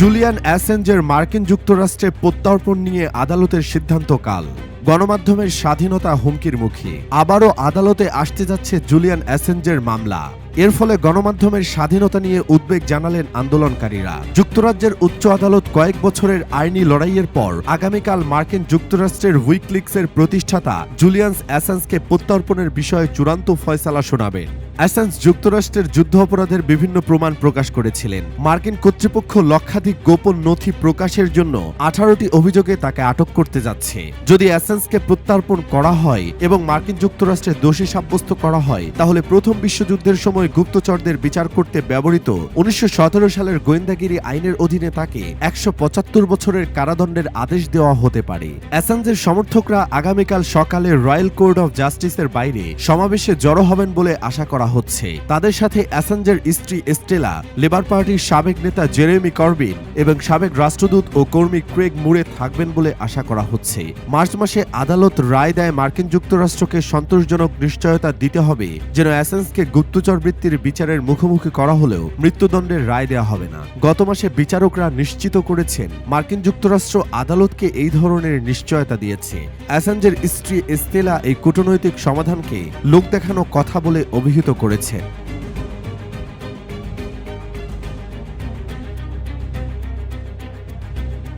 Julian অ্যাসেঞ্জের মার্কিন যুক্তরাষ্ট্রে প্রত্যর্পণ নিয়ে আদালতের সিদ্ধান্ত কাল। গণমাধ্যমের স্বাধীনতা হুমকির মুখে আবারও আদালতে আসতে যাচ্ছে জুলিয়ান অ্যাসেঞ্জের মামলা। এর ফলে গণমাধ্যমের স্বাধীনতা নিয়ে উদ্বেগ জানালেন আন্দোলনকারীরা। যুক্তরাজ্যের উচ্চ আদালত কয়েক বছরের আইনি লড়াইয়ের পর আগামীকাল মার্কিন যুক্তরাষ্ট্রের উইকলিক্সের প্রতিষ্ঠাতা জুলিয়ান্স অ্যাসেন্সকে প্রত্যর্পণের বিষয়ে চূড়ান্ত ফয়সালা শোনাবেন। অ্যাসেন্স যুক্তরাষ্ট্রের যুদ্ধ অপরাধের বিভিন্ন প্রমাণ প্রকাশ করেছিলেন। মার্কিন কর্তৃপক্ষ লক্ষাধিক গোপন নথি প্রকাশের জন্য আঠারোটি অভিযোগে তাকে আটক করতে যাচ্ছে। যদি অ্যাসেন্সকে প্রত্যর্পণ করা হয় এবং মার্কিন যুক্তরাষ্ট্রে দোষী সাব্যস্ত করা হয়, তাহলে প্রথম বিশ্বযুদ্ধের সময় গুপ্তচরদের বিচার করতে ব্যবহৃত উনিশশো সতেরো সালের গোয়েন্দাগিরি আইনের অধীনে তাকে একশো পঁচাত্তর বছরের কারাদণ্ডের আদেশ দেওয়া হতে পারে। অ্যাসাঞ্জের সমর্থকরা আগামীকাল সকালে রয়্যাল কোর্ট অফ জাস্টিসের বাইরে সমাবেশে জড়ো হবেন বলে আশা করা হচ্ছে। তাদের সাথে অ্যাসাঞ্জের স্ত্রী এস্টেলা, লেবার পার্টির সাবেক নেতা জেরেমি করবিন এবং সাবেক রাষ্ট্রদূত ও কর্মী ক্রেগ মুরে থাকবেন বলে আশা করা হচ্ছে। মার্চ মাসে আদালত রায় দেয় মার্কিন যুক্তরাষ্ট্রকে সন্তোষজনক নিশ্চয়তা দিতে হবে, যেন অ্যাসেন্সকে গুপ্তচর বৃত্তির বিচারের মুখোমুখি করা হলেও মৃত্যুদণ্ডের রায় দেওয়া হবে না। গত মাসে বিচারকরা নিশ্চিত করেছেন, মার্কিন যুক্তরাষ্ট্র আদালতকে এই ধরনের নিশ্চয়তা দিয়েছে। অ্যাসাঞ্জের স্ত্রী এস্তেলা এই কূটনৈতিক সমাধানকে লোক দেখানো কথা বলে অভিহিত করেছেন